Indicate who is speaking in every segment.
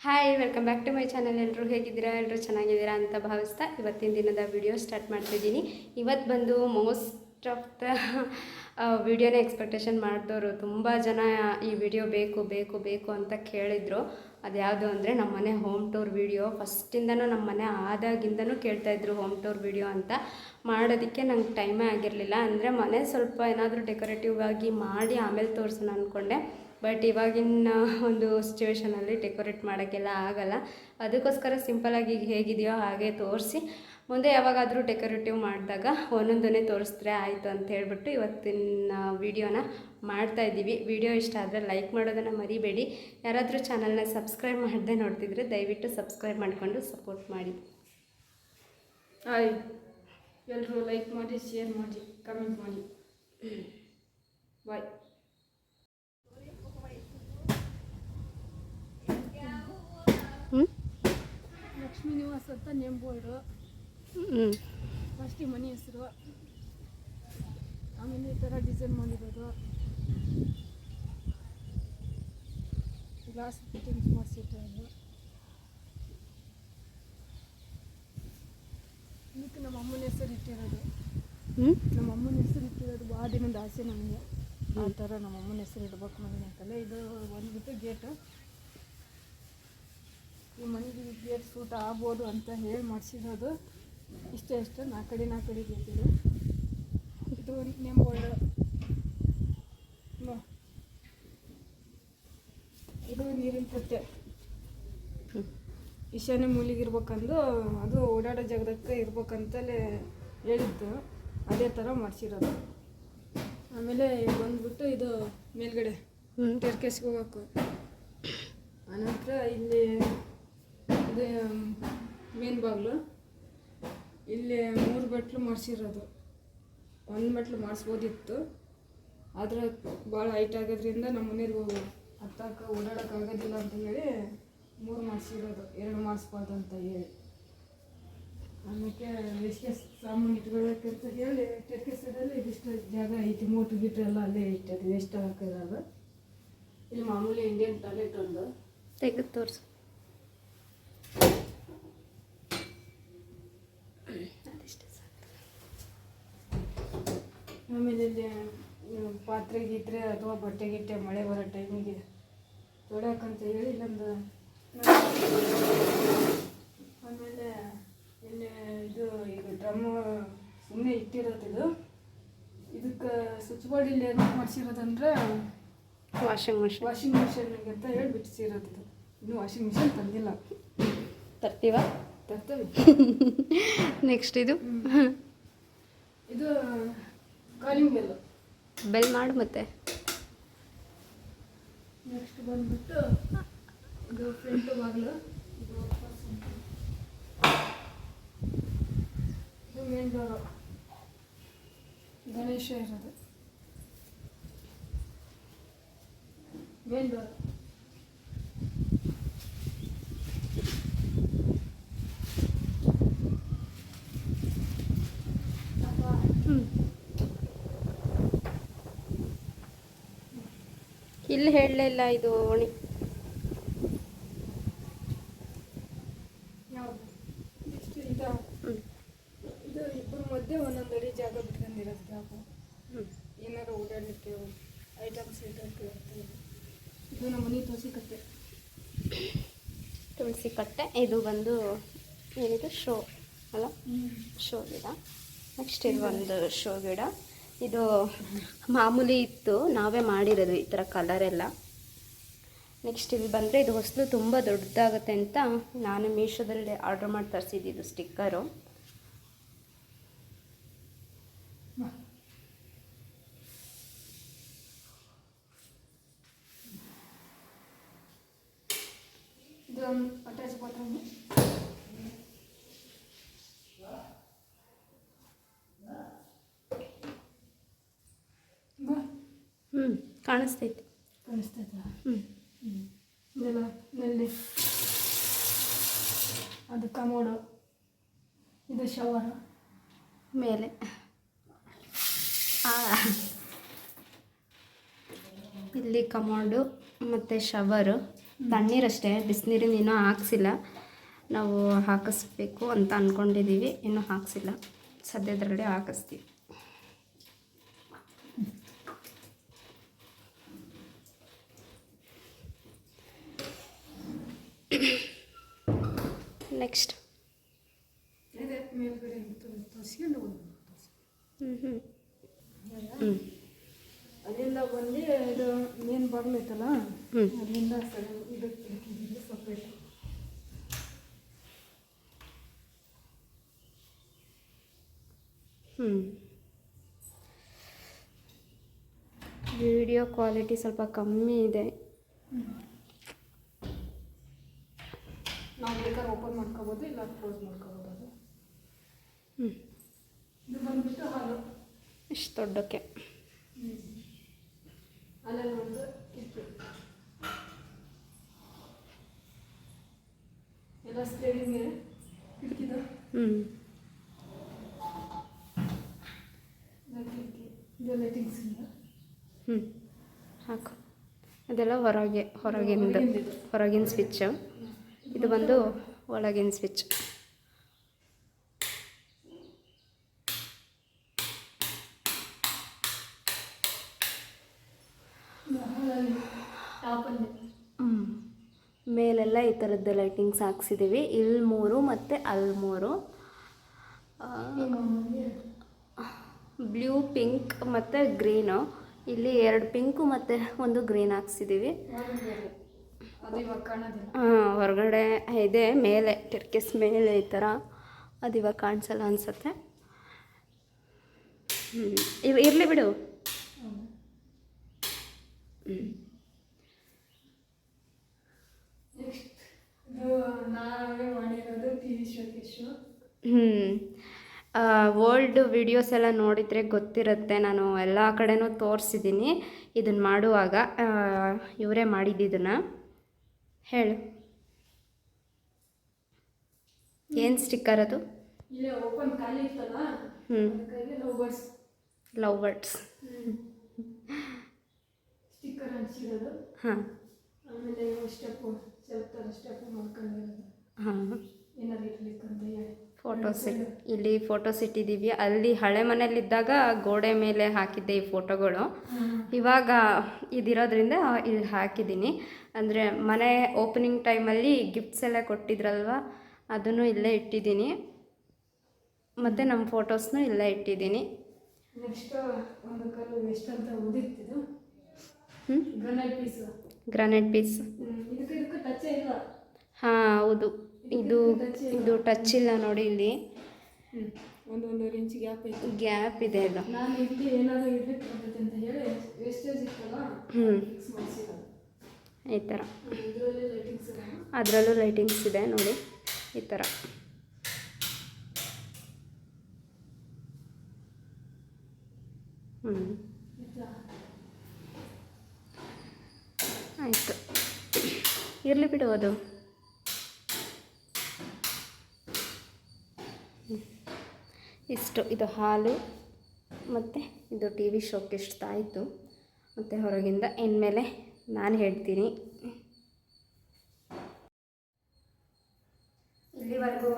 Speaker 1: Hi welcome back to my channel ಎಲ್ಲರೂ ಹೇಗಿದ್ದೀರಾ? ಎಲ್ಲರೂ ಚೆನ್ನಾಗಿದ್ದೀರಾ ಅಂತ ಭಾವಿಸ್ತಾ ಇವತ್ತಿನ ದಿನದ ವಿಡಿಯೋ ಸ್ಟಾರ್ಟ್ ಮಾಡ್ತಿದ್ದೀನಿ ಇವತ್ತು ಬಂದು ಮೋಸ್ಟ್ ಆಫ್ ದ ವಿಡಿಯೋನ ಎಕ್ಸ್ಪೆಕ್ಟೇಷನ್ ಮಾಡಿದವರು ತುಂಬ ಜನ ಈ ವಿಡಿಯೋ ಬೇಕು ಬೇಕು ಬೇಕು ಅಂತ ಕೇಳಿದರು. ಅದ್ಯಾವುದು ಅಂದರೆ ನಮ್ಮ ಮನೆ ಹೋಮ್ ಟೂರ್ ವಿಡಿಯೋ ಫಸ್ಟಿಂದನೂ ನಮ್ಮ ಮನೆ ಆದಾಗಿಂದನೂ ಕೇಳ್ತಾಯಿದ್ರು ಹೋಮ್ ಟೂರ್ ವಿಡಿಯೋ ಅಂತ. ಮಾಡೋದಕ್ಕೆ ನಂಗೆ ಟೈಮೇ ಆಗಿರಲಿಲ್ಲ. ಅಂದರೆ ಮನೆ ಸ್ವಲ್ಪ ಏನಾದರೂ ಡೆಕೋರೇಟಿವ್ ಆಗಿ ಮಾಡಿ ಆಮೇಲೆ ತೋರಿಸೋಣ ಅಂದ್ಕೊಂಡೆ ಬಟ್ ಇವಾಗಿನ ಒಂದು ಸಿಚುವೇಶನಲ್ಲಿ ಡೆಕೋರೇಟ್ ಮಾಡೋಕ್ಕೆಲ್ಲ ಆಗಲ್ಲ. ಅದಕ್ಕೋಸ್ಕರ ಸಿಂಪಲಾಗಿ ಹೇಗಿದೆಯೋ ಹಾಗೆ ತೋರಿಸಿ. ಮುಂದೆ ಯಾವಾಗಾದರೂ ಡೆಕೋರೇಟಿವ್ ಮಾಡಿದಾಗ ಒಂದೊಂದನ್ನೇ ತೋರಿಸಿದ್ರೆ ಆಯಿತು ಅಂತ ಹೇಳ್ಬಿಟ್ಟು ಇವತ್ತಿನ ವೀಡಿಯೋನ ಮಾಡ್ತಾ ಇದ್ದೀವಿ. ವಿಡಿಯೋ ಇಷ್ಟ ಆದರೆ ಲೈಕ್ ಮಾಡೋದನ್ನು ಮರಿಬೇಡಿ. ಯಾರಾದರೂ ಚಾನಲ್ನ ಸಬ್ಸ್ಕ್ರೈಬ್ ಮಾಡದೆ ನೋಡ್ತಿದ್ರೆ ದಯವಿಟ್ಟು ಸಬ್ಸ್ಕ್ರೈಬ್ ಮಾಡಿಕೊಂಡು ಸಪೋರ್ಟ್ ಮಾಡಿ.
Speaker 2: ಆಯ್ ಎಲ್ಲರೂ ಲೈಕ್ ಮಾಡಿ, ಶೇರ್ ಮಾಡಿ, ಕಮೆಂಟ್ ಮಾಡಿ. ಬಾಯ್
Speaker 1: ಹ್ಞೂ
Speaker 2: ಲಕ್ಷ್ಮೀ ನಿವಾಸ ಅಂತ ನೇಮ್ ಬೋರ್ಡು.
Speaker 1: ಹ್ಞೂ
Speaker 2: ಫಸ್ಟ್ ಮನೆ ಹೆಸರು. ಆಮೇಲೆ ಈ ಥರ ಡಿಸೈನ್ ಮಾಡಿರೋದು. ಗ್ಲಾಸ್ ಫಿಟ್ಟಿಂಗ್ಸ್ ಮಾಡಿಸಿಟ್ಟಿರೋದು ಇದಕ್ಕೆ ನಮ್ಮ ಅಮ್ಮನ ಹೆಸರು ಇಟ್ಟಿರೋದು. ನಮ್ಮ ಅಮ್ಮನ ಹೆಸರು ಇಟ್ಟಿರೋದು ಭಾಳ ದಿನದ ಆಸೆ ನನಗೆ. ಆ ಥರ ನಮ್ಮ ಅಮ್ಮನ ಹೆಸರು ಇಡ್ಬೇಕು ಮನೆ ಅಂತಲ್ಲ ಇದು ಬಂದ್ಬಿಟ್ಟು ಗೇಟು. ಈ ಮನೆಗೆ ಗೇಟ್ ಸೂಟ್ ಆಗ್ಬೋದು ಅಂತ ಹೇಳಿ ಮಾಡಿಸಿರೋದು. ಇಷ್ಟೇ ಇಷ್ಟು. ನಾಲ್ಕಡಿ ನಾಲ್ಕಡಿ ಬೇಕಿದೆ ಇದು ನಿಮ್ಮ ಒಳ್ಳೆ ಇದು ನೀರಿನ ತೊಟ್ಟೆ ಈಶಾನ್ಯ ಮೂಲಿಗೆ ಇರ್ಬೇಕಂದು ಅದು ಓಡಾಡೋ ಜಾಗದಕ್ಕೆ ಇರ್ಬೇಕಂತಲೇ ಹೇಳಿತ್ತು ಅದೇ ಥರ ಮಾಡಿಸಿರೋದು. ಆಮೇಲೆ ಬಂದ್ಬಿಟ್ಟು ಇದು ಮೇಲ್ಗಡೆ ಟೆರ್ಕೇಸ್ಗೆ ಹೋಗ್ಬೇಕು ಆನಂತರ ಇಲ್ಲಿ ಇದು ಮೇನ್ ಬಾಗಿಲು. ಇಲ್ಲಿ ಮೂರು ಬಟ್ಲು ಮಾಡಿಸಿರೋದು. ಒಂದು ಬಟ್ಲು ಮಾಡಿಸ್ಬೋದಿತ್ತು. ಆದರೆ ಭಾಳ ಹೈಟ್ ಆಗೋದ್ರಿಂದ ನಮ್ಮ ಮನೆಯವ್ರಿಗೆ ಹತ್ತಕ್ಕೆ ಓಡಾಡೋಕೆ ಆಗೋದಿಲ್ಲ ಅಂತ ಹೇಳಿ ಮೂರು ಮಾಡಿಸಿರೋದು. ಎರಡು ಮಾಡಿಸ್ಬಾರ್ದು ಅಂತ ಹೇಳಿ. ಆಮೇಲೆ ಎಷ್ಟೇ ಸಾಮಾನು ಇಟ್ಕೊಳ್ಳೋಕೆ ಅಂತ ಹೇಳಿ ಸೈಡಲ್ಲಿ ಇದಿಷ್ಟು ಜಾಗ ಐತಿ. ಮೋಟ್ರ್ ಗೀಟ್ರ್ ಎಲ್ಲ ಅಲ್ಲೇ ಇಟ್ಟದು ಎಷ್ಟು ಹಾಕಿದಾಗ ಇಲ್ಲಿ ಮಾಮೂಲಿ ಇಂಡಿಯನ್ ಟಾಯ್ಲೆಟ್ ಒಂದು.
Speaker 1: ತೆಗೆದು ತೋರಿಸು.
Speaker 2: ಆಮೇಲೆ ಇಲ್ಲಿ ಪಾತ್ರೆ ಗೀತ್ರೆ ಅಥವಾ ಬಟ್ಟೆ ಗಿಟ್ಟೆ ಮಳೆ ಬರೋ ಟೈಮಿಗೆ ತೊಳ್ಯಾಕಂತ ಹೇಳಿ ಇಲ್ಲೊಂದು ಆಮೇಲೆ ಇಲ್ಲಿ ಇದು ಈಗ ಡ್ರಮ್ ಸುಮ್ಮನೆ ಇಟ್ಟಿರೋದಿದು ಇದು. ಇದಕ್ಕೆ ಸ್ವಿಚ್ ಬೋರ್ಡ್ ಇಲ್ಲಿ ಏನು ಮಾಡಿಸಿರೋದಂದ್ರೆ
Speaker 1: ವಾಷಿಂಗ್ ಮಿಷಿನ್
Speaker 2: ವಾಷಿಂಗ್ ಮಿಷಿನ್ಗೆ ಅಂತ ಹೇಳಿ ಬಿಡಿಸಿರೋದಿದು ಇದು. ಇನ್ನೂ ವಾಷಿಂಗ್ ಮಿಷಿನ್ ತಂದಿಲ್ಲ.
Speaker 1: ತರ್ತೀವ?
Speaker 2: ತರ್ತೀವಿ.
Speaker 1: ನೆಕ್ಸ್ಟ್ ಇದು?
Speaker 2: ಇದು ಕಾಲಿಂಗ್ ಬೆಲ್
Speaker 1: ಬೆಲ್ ಮಾಡು ಮತ್ತೆ.
Speaker 2: ನೆಕ್ಸ್ಟ್ ಬಂದ್ಬಿಟ್ಟು ಇದು ಫ್ರಂಟ್ ಬಾಗಿಲು. ಇದು ಮೇನ್ ಡೋರು ಗಣೇಶ ಇರೋದು. ಮೇನ್ ಡೋರ್
Speaker 1: ಹ್ಞೂ ಇಲ್ಲಿ ಹೇಳಲಿಲ್ಲ ಇದು ಓಣಿ.
Speaker 2: ಇದು. ಇಬ್ಬರ ಮಧ್ಯೆ ಒಂದೊಂದು ಅಡಿ ಜಾಗ ಬಿಟ್ಕೊಂಡಿರೋದು
Speaker 1: ಹ್ಞೂ
Speaker 2: ಏನಾರು ಓಡಾಡಲಿಕ್ಕೆ ಐಟಮ್ಸ್ ಇಡಕ್ಕೆ ಇದು ನಮ್ಮ ಮನೆ ತೋರಿಸಿಕತ್ತೆ
Speaker 1: ತುಳಸಿ ಕಟ್ಟೆ ಇದು ಬಂದು ಏನಿದು? ಶೋ ಅಲ್ಲ? ಶೋ ಗಿಡ. ನೆಕ್ಸ್ಟ್ ಇದು ಒಂದು ಶೋ ಗಿಡ. ಇದು ಮಾಮೂಲಿ ಇತ್ತು, ನಾವೇ ಮಾಡಿರೋದು ಈ ಥರ ಕಲರ್ ಎಲ್ಲ. ನೆಕ್ಸ್ಟ್ ಇಲ್ಲಿ ಬಂದರೆ ಇದು ಹೊಸಲು ತುಂಬ ದೊಡ್ಡದಾಗುತ್ತೆ ಅಂತ ನಾನು ಮೀಶೋದಲ್ಲಿ ಆರ್ಡ್ರ್ ಮಾಡಿ ತರಿಸಿದ್ದು ಸ್ಟಿಕ್ಕರು
Speaker 2: ಇದು ಅಟ್ಯಾಚ್ ಬಾತ್ರೂಮ್ ಬಾ
Speaker 1: ಹ್ಞೂ ಕಾಣಿಸ್ತೈತೆ.
Speaker 2: ಕಾಣಿಸ್ತೈತಾ?
Speaker 1: ಹ್ಞೂ
Speaker 2: ಇದೆಲ್ಲ ನಲ್ಲಿ. ಅದು ಕಮೋಡು. ಇದು ಶವರ್.
Speaker 1: ಮೇಲೆ. ಇಲ್ಲಿ ಕಮೋಡು ಮತ್ತು ಶವರು. ತಣ್ಣೀರಷ್ಟೇ ಬಿಸಿನೀರಿನ ಇನ್ನೂ ಹಾಕ್ಸಿಲ್ಲ. ನಾವು ಹಾಕಿಸ್ಬೇಕು ಅಂತ ಅಂದ್ಕೊಂಡಿದ್ದೀವಿ ಇನ್ನೂ ಹಾಕ್ಸಿಲ್ಲ. ಸದ್ಯದರಲ್ಲೇ ಹಾಕಿಸ್ತೀವಿ. ನೆಕ್ಸ್ಟ್
Speaker 2: ಅಲ್ಲಿಂದ ಬಂದು ಇದು ಮೇನ್ ಬಾಗಿಲು ಐತಲ್ಲ?
Speaker 1: ಹ್ಞೂ
Speaker 2: ಅಲ್ಲಿಂದ ಇದಕ್ಕೆ ಸಪ್ರೇಟ್
Speaker 1: ಹ್ಞೂ ವಿಡಿಯೋ ಕ್ವಾಲಿಟಿ ಸ್ವಲ್ಪ ಕಮ್ಮಿ ಇದೆ.
Speaker 2: ನಾವು ಬೇಕಾದ್ರೆ ಓಪನ್ ಮಾಡ್ಕೋಬೋದು ಇಲ್ಲ ಕ್ಲೋಸ್ ಮಾಡ್ಕೋಬೋದು ಅದು.
Speaker 1: ಹ್ಞೂ
Speaker 2: ಇದು ಬಂದುಬಿಟ್ಟು ಹಾಲು.
Speaker 1: ಇಷ್ಟು ದೊಡ್ಡಕ್ಕೆ.
Speaker 2: ಅಲ್ಲಲ್ಲಿ ಒಂದು ಇತ್ತು ಎಲ್ಲ ಸ್ಟೇರಿಂಗ್ ಕಿಟಕಿದ
Speaker 1: ಹ್ಞೂ
Speaker 2: ಕಿಟಕಿ ಇದು ಲೈಟಿಂಗ್ಸ್
Speaker 1: ಹ್ಞೂ ಹಾಕು. ಅದೆಲ್ಲ ಹೊರಗೆ ಹೊರಗಿಂದ. ಹೊರಗಿನ ಸ್ವಿಚ್ಚು. ಇದು ಬಂದು ಒಳಗಿನ ಸ್ವಿಚ್. ಮೇಲೆಲ್ಲ ಈ ಥರದ್ದು ಲೈಟಿಂಗ್ಸ್ ಹಾಕ್ಸಿದ್ದೀವಿ ಇಲ್ಲಿ ಮೂರು ಮತ್ತು ಅಲ್ಲಿ ಮೂರು. ಬ್ಲೂ ಪಿಂಕ್ ಮತ್ತು ಗ್ರೀನು ಇಲ್ಲಿ ಎರಡು ಪಿಂಕು ಮತ್ತು ಒಂದು ಗ್ರೀನ್ ಹಾಕ್ಸಿದ್ದೀವಿ ಹಾಂ ಹೊರಗಡೆ ಇದೆ ಮೇಲೆ ಟೆರ್ಕೆಸ್ ಮೇಲೆ ಈ ಥರ ಅದು ಇವಾಗ ಕಾಣಿಸಲ್ಲ ಅನಿಸುತ್ತೆ. ಹ್ಞೂ ಇರಲಿ ಬಿಡು. ಹ್ಞೂ ಹ್ಞೂ ಓಲ್ಡ್ ವಿಡಿಯೋಸ್ ಎಲ್ಲ ನೋಡಿದರೆ ಗೊತ್ತಿರುತ್ತೆ ನಾನು ಎಲ್ಲ ಕಡೆನೂ ತೋರಿಸಿದ್ದೀನಿ. ಇದನ್ನು ಮಾಡುವಾಗ ಇವರೇ ಮಾಡಿದ್ದಿದ್ದನ್ನು ಹೇಳು. ಏನು ಸ್ಟಿಕ್ಕರ್ ಅದು?
Speaker 2: ಇಲ್ಲೇ ಓಪನ್ ಖಾಲಿ ಇತ್ತಲ್ಲ?
Speaker 1: ಹ್ಞೂ
Speaker 2: ಲವ್ ಬರ್ಡ್ಸ್
Speaker 1: ಹಾಂ. ಹಾಂ. ಫೋಟೋಸ್ ಇಲ್ಲಿ ಫೋಟೋಸ್ ಇಟ್ಟಿದ್ದೀವಿ ಅಲ್ಲಿ ಹಳೆ ಮನೇಲಿದ್ದಾಗ ಗೋಡೆ ಮೇಲೆ ಹಾಕಿದ್ದೆ ಈ ಫೋಟೋಗಳು ಇವಾಗ ಇದಿರೋದ್ರಿಂದ ಇಲ್ಲಿ ಹಾಕಿದ್ದೀನಿ. ಅಂದರೆ ಮನೆ ಓಪನಿಂಗ್ ಟೈಮಲ್ಲಿ ಗಿಫ್ಟ್ಸ್ ಎಲ್ಲ ಕೊಟ್ಟಿದ್ರಲ್ವ ಅದನ್ನು ಇಲ್ಲೇ ಇಟ್ಟಿದ್ದೀನಿ. ಮತ್ತು ನಮ್ಮ ಫೋಟೋಸ್ನು ಇಲ್ಲೇ ಇಟ್ಟಿದ್ದೀನಿ.
Speaker 2: ಗ್ರನೈಟ್ ಪೀಸು
Speaker 1: ಹಾಂ ಹೌದು. ಇದು ಇದು ಟಚ್ ಇಲ್ಲ ನೋಡಿ ಇಲ್ಲಿ.
Speaker 2: ಗ್ಯಾಪ್
Speaker 1: ಇದೆ
Speaker 2: ಇತ್ತಲ್ಲ
Speaker 1: ಹ್ಞೂ ಈ ಥರ ಅದರಲ್ಲೂ ಲೈಟಿಂಗ್ಸ್ ಇದೆ ನೋಡಿ ಈ ಥರ ಹ್ಞೂ
Speaker 2: ಆಯಿತು.
Speaker 1: ಇರಲಿ ಬಿಡು ಅದು. ಇಷ್ಟು. ಇದು ಹಾಲು, ಮತ್ತು ಇದು ಟಿ ವಿ ಶೋಕ್ಕೆ ಇಷ್ಟಾಯಿತು ಮತ್ತು ಹೊರಗಿಂದ ಇನ್ಮೇಲೆ ನಾನು ಹೇಳ್ತೀನಿ. ಇಲ್ಲಿವರೆಗೂ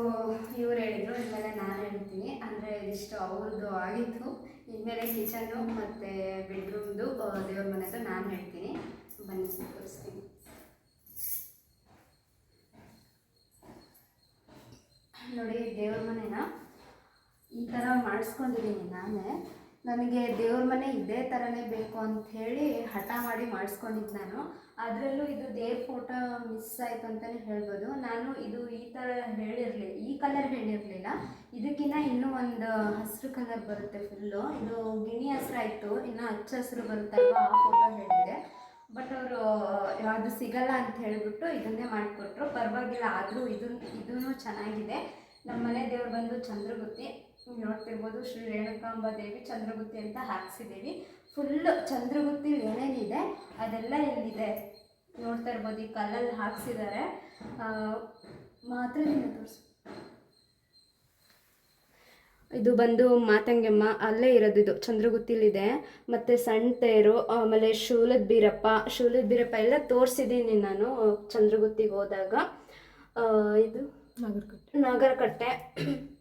Speaker 1: ಇವ್ರು ಹೇಳಿದರು, ಇನ್ಮೇಲೆ ನಾನು ಹೇಳ್ತೀನಿ. ಅಂದರೆ ಇದಿಷ್ಟು ಅವ್ರದ್ದು ಆಗಿತ್ತು. ಇನ್ಮೇಲೆ ಕಿಚನ್ನು ಮತ್ತು ಬೆಡ್ರೂಮ್ದು ದೇವ್ರ ಮನೆದು ನಾನು ಹೇಳ್ತೀನಿ. ಬನ್ನಿ, ತೋರಿಸ್ತೀನಿ. ನೋಡಿ, ದೇವ್ರ ಮನೆನ? ಈ ಥರ ಮಾಡಿಸ್ಕೊಂಡಿದ್ದೀನಿ ನಾನೇ. ನನಗೆ ದೇವ್ರ ಮನೆ ಇದೇ ಥರನೇ ಬೇಕು ಅಂತ ಹೇಳಿ ಹಠ ಮಾಡಿ ಮಾಡಿಸ್ಕೊಂಡಿದ್ದು ನಾನು. ಅದರಲ್ಲೂ ಇದು ದೇವ್ರ ಫೋಟೋ ಮಿಸ್ ಆಯಿತು ಅಂತಲೇ ಹೇಳ್ಬೋದು. ನಾನು ಇದು ಈ ಥರ ಹೇಳಿರಲಿ, ಈ ಕಲರ್ ಹೇಳಿರಲಿಲ್ಲ. ಇದಕ್ಕಿಂತ ಇನ್ನೂ ಒಂದು ಹಸಿರು ಕಲರ್ ಬರುತ್ತೆ ಫುಲ್ಲು ಇದು ಗಿಣಿ ಹಸ್ರಾಯಿತು ಇನ್ನು ಹಚ್ಚ ಹಸಿರು ಬರುತ್ತಲ್ವ ಆ ಫೋಟೋ ಹೇಳಿದೆ. ಬಟ್ ಅವರು, ಅದು ಸಿಗಲ್ಲ ಅಂತ ಹೇಳಿಬಿಟ್ಟು ಇದನ್ನೇ ಮಾಡಿಕೊಟ್ರು. ಪರವಾಗಿಲ್ಲ, ಆದರೂ ಇದು ಇದೂ ಚೆನ್ನಾಗಿದೆ. ನಮ್ಮ ಮನೆ ದೇವ್ರು ಬಂದು ಚಂದ್ರಗುತ್ತಿ. ನೋಡ್ತಿರ್ಬೋದು ಶ್ರೀ ರೇಣುಕಾಂಬ ದೇವಿ ಚಂದ್ರಗುತ್ತಿ ಅಂತ ಹಾಕ್ಸಿದ್ದೀವಿ. ಫುಲ್ಲು ಚಂದ್ರಗುತ್ತಿ ಏನೇನಿದೆ ಅದೆಲ್ಲ ಇಲ್ಲಿದೆ ನೋಡ್ತಾ ಇರ್ಬೋದು ಈ ಕಲ್ಲಲ್ಲಿ ಹಾಕ್ಸಿದ್ದಾರೆ. ಮಾತ್ರ ತೋರಿಸು. ಇದು ಬಂದು ಮಾತಂಗೆಮ್ಮ ಅಲ್ಲೇ ಇರೋದು ಇದು. ಚಂದ್ರಗುತ್ತಿಲಿದೆ. ಮತ್ತು ಸಣ್ಣ ತೇರು ಆಮೇಲೆ ಶೂಲದ ಬೀರಪ್ಪ. ಶೂಲದ ಬೀರಪ್ಪ ಎಲ್ಲ ತೋರಿಸಿದ್ದೀನಿ ನಾನು ಚಂದ್ರಗುತ್ತಿಗೆ ಹೋದಾಗ. ಆ, ಇದು
Speaker 2: ನಾಗರಕಟ್ಟೆ.
Speaker 1: ನಾಗರಕಟ್ಟೆ.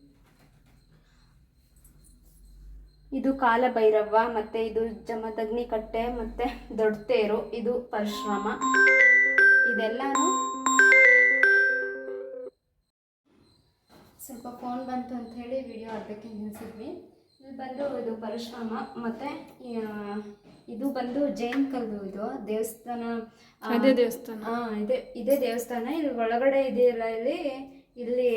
Speaker 1: ಇದು ಕಾಲಭೈರವ್ವ ಮತ್ತೆ ಇದು ಜಮದಗ್ನಿ ಕಟ್ಟೆ ಮತ್ತೆ ದೊಡ್ಡ ತೇರು ಇದು ಪರಶುರಾಮ. ಇದೆಲ್ಲಾನು ಸ್ವಲ್ಪ ಫೋನ್ ಬಂತು ಅಂತ ಹೇಳಿ ವಿಡಿಯೋ ಅರ್ಧಕ್ಕೆ ನಿಲ್ಲಿಸಿದ್ವಿ ಇಲ್ಲಿ ಬಂದು ಇದು ಪರಶುರಾಮ ಮತ್ತೆ ಇದು ಬಂದು ಜೈನ್ ಕಲ್ಲು ಇದು ದೇವಸ್ಥಾನ
Speaker 2: ಅದೇ ದೇವಸ್ಥಾನ.
Speaker 1: ಹಾ ಇದೆ ಇದೇ ದೇವಸ್ಥಾನ. ಇಲ್ಲಿ ಒಳಗಡೆ ಇದೆಯಲ್ಲ ಇಲ್ಲಿ ಇಲ್ಲಿ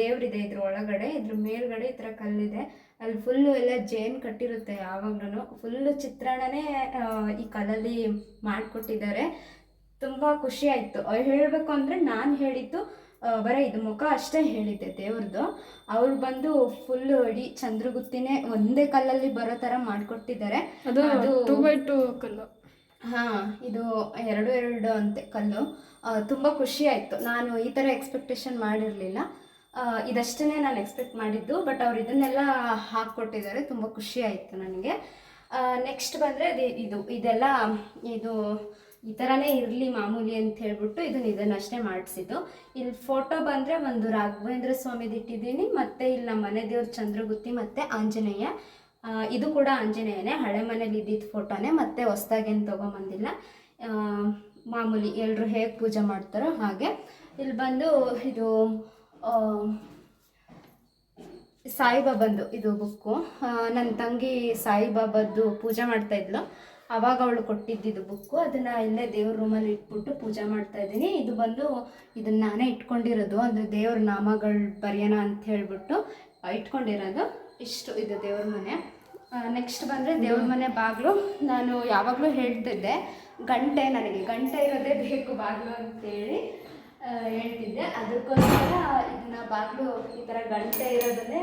Speaker 1: ದೇವ್ರಿದೆ ಇದ್ರ ಒಳಗಡೆ ಇದ್ರ ಮೇಲ್ಗಡೆ ಈ ಥರ ಕಲ್ಲಿದೆ. ಅಲ್ಲಿ ಫುಲ್ಲು ಎಲ್ಲ ಜೇನ್ ಕಟ್ಟಿರುತ್ತೆ ಯಾವಾಗ್ಲೂ ಫುಲ್ಲು ಚಿತ್ರಾಣನೇ ಈ ಕಲ್ಲಲ್ಲಿ ಮಾಡಿಕೊಟ್ಟಿದ್ದಾರೆ. ತುಂಬ ಖುಷಿ ಆಯ್ತು. ಹೇಳಬೇಕು ಅಂದರೆ ನಾನು ಹೇಳಿದ್ದು ಬರೀ ಇದು ಮುಖ ಅಷ್ಟೇ ಹೇಳಿದ್ದೆ ದೇವ್ರದ್ದು ಅವ್ರು ಬಂದು ಫುಲ್ ಅಡಿ ಚಂದ್ರಗುತ್ತಿನೇ ಒಂದೇ ಕಲ್ಲಲ್ಲಿ ಬರೋ ಥರ ಮಾಡಿಕೊಟ್ಟಿದ್ದಾರೆ.
Speaker 2: ಅದು ಬೈ ಟೂ ಕಲ್ಲು.
Speaker 1: ಹಾ ಇದು ಎರಡು ಎರಡು ಅಂತೆ ಕಲ್ಲು. ತುಂಬಾ ತುಂಬ ಖುಷಿ ಆಯ್ತು. ನಾನು ಈ ಥರ ಎಕ್ಸ್ಪೆಕ್ಟೇಷನ್ ಮಾಡಿರಲಿಲ್ಲ. ಇದಷ್ಟೇ ನಾನು ಎಕ್ಸ್ಪೆಕ್ಟ್ ಮಾಡಿದ್ದು ಬಟ್ ಅವ್ರು ಇದನ್ನೆಲ್ಲ ಹಾಕ್ಕೊಟ್ಟಿದ್ದಾರೆ. ತುಂಬ ಖುಷಿ ಆಯಿತು ನನಗೆ. ನೆಕ್ಸ್ಟ್ ಬಂದರೆ ಇದು ಇದು, ಇದೆಲ್ಲ, ಇದು ಈ ಥರನೇ ಇರಲಿ ಮಾಮೂಲಿ ಅಂತ ಹೇಳ್ಬಿಟ್ಟು ಇದನ್ನ ಇದನ್ನಷ್ಟೇ ಮಾಡಿಸಿದ್ದು. ಇಲ್ಲಿ ಫೋಟೋ ಬಂದರೆ ಒಂದು ರಾಘವೇಂದ್ರ ಸ್ವಾಮಿದು ಇಟ್ಟಿದ್ದೀನಿ, ಮತ್ತು ಇಲ್ಲಿ ನಮ್ಮ ಮನೆ ದೇವ್ರ ಚಂದ್ರಗುತ್ತಿ, ಮತ್ತು ಆಂಜನೇಯ. ಇದು ಕೂಡ ಆಂಜನೇಯನೇ. ಹಳೆ ಮನೇಲಿ ಇದ್ದಿದ್ದು ಫೋಟೋನೇ ಮತ್ತೆ ಹೊಸ್ದಾಗೇನು ತೊಗೊಂಬಂದಿಲ್ಲ. ಮಾಮೂಲಿ ಎಲ್ಲರೂ ಹೇಗೆ ಪೂಜೆ ಮಾಡ್ತಾರೋ ಹಾಗೆ. ಇಲ್ಲಿ ಬಂದು ಇದು ಸಾಯಿಬಾಬಂದು, ಇದು ಬುಕ್ಕು ನನ್ನ ತಂಗಿ ಸಾಯಿಬಾಬಾದ್ದು ಪೂಜೆ ಮಾಡ್ತಾ ಇದ್ಲು. ಅವಾಗ ಅವಳು ಕೊಟ್ಟಿದ್ದಿದ್ದು ಬುಕ್ಕು ಅದನ್ನು ಇಲ್ಲೇ ದೇವ್ರ ರೂಮಲ್ಲಿ ಇಟ್ಬಿಟ್ಟು ಪೂಜೆ ಮಾಡ್ತಾ ಇದ್ದೀನಿ. ಇದು ಬಂದು ಇದನ್ನು ನಾನೇ ಇಟ್ಕೊಂಡಿರೋದು. ಅಂದರೆ ದೇವ್ರ ನಾಮಗಳು ಬರೆಯೋಣ ಅಂತ ಹೇಳಿಬಿಟ್ಟು ಇಟ್ಕೊಂಡಿರೋದು. ಇಷ್ಟು ಇದು ದೇವ್ರ ಮನೆ. ನೆಕ್ಸ್ಟ್ ಬಂದರೆ ದೇವ್ರ ಮನೆ ಬಾಗಿಲು. ನಾನು ಯಾವಾಗಲೂ ಹೇಳ್ತಿದ್ದೆ, ಗಂಟೆ ನನಗೆ. ಗಂಟೆ ಇರೋದೇ ಬೇಕು ಬಾಗಿಲು ಅಂತೇಳಿ. ಹೇಳ್ತಿದ್ದೆ. ಅದಕ್ಕೋಸ್ಕರ ಇದನ್ನ ಬಾಗಿಲು ಈ ಥರ ಗಂಟೆ ಇರೋದನ್ನೇ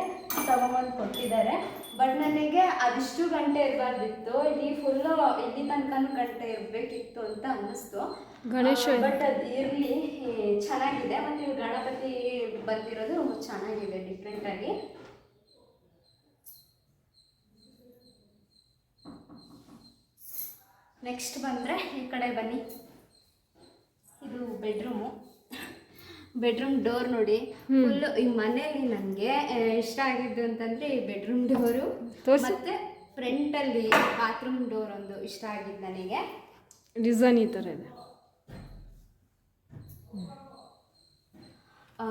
Speaker 1: ತಗೊಂಬಂದು ಕೊಟ್ಟಿದ್ದಾರೆ. ಬಟ್ ನನಗೆ ಅದಿಷ್ಟು ಗಂಟೆ ಇರಬಾರ್ದಿತ್ತು. ಇಲ್ಲಿ ಫುಲ್ಲು ಇಲ್ಲಿ ತನಕನೂ ಗಂಟೆ ಇರಬೇಕಿತ್ತು ಅಂತ ಅನ್ನಿಸ್ತು.
Speaker 2: ಗಣೇಶ.
Speaker 1: ಬಟ್ ಅದು ಇರಲಿ ಚೆನ್ನಾಗಿದೆ. ಮತ್ತು ಇವ್ರು ಗಣಪತಿ ಬಂದಿರೋದು ಚೆನ್ನಾಗಿದೆ ಡಿಫ್ರೆಂಟಾಗಿ ನೆಕ್ಸ್ಟ್ ಬಂದರೆ ಈ ಕಡೆ ಬನ್ನಿ. ಇದು ಬೆಡ್ರೂಮು ಬೆಡ್ರೂಮ್ ಡೋರ್ ನೋಡಿ. ಫುಲ್ ಈ ಮನೆಯಲ್ಲಿ ನನಗೆ ಇಷ್ಟ ಆಗಿದ್ದು ಅಂತಂದ್ರೆ ಈ ಬೆಡ್ರೂಮ್ ಡೋರು ಮತ್ತೆ ಫ್ರಂಟ್ ಫ್ರಂಟಲ್ಲಿ ಬಾತ್ರೂಮ್ ಡೋರ್ ಒಂದು ಇಷ್ಟ ಆಗಿದ್ದು ನನಗೆ.
Speaker 2: ಡಿಸೈನ್ ಈ ಥರ ಇದೆ.
Speaker 1: ಆ,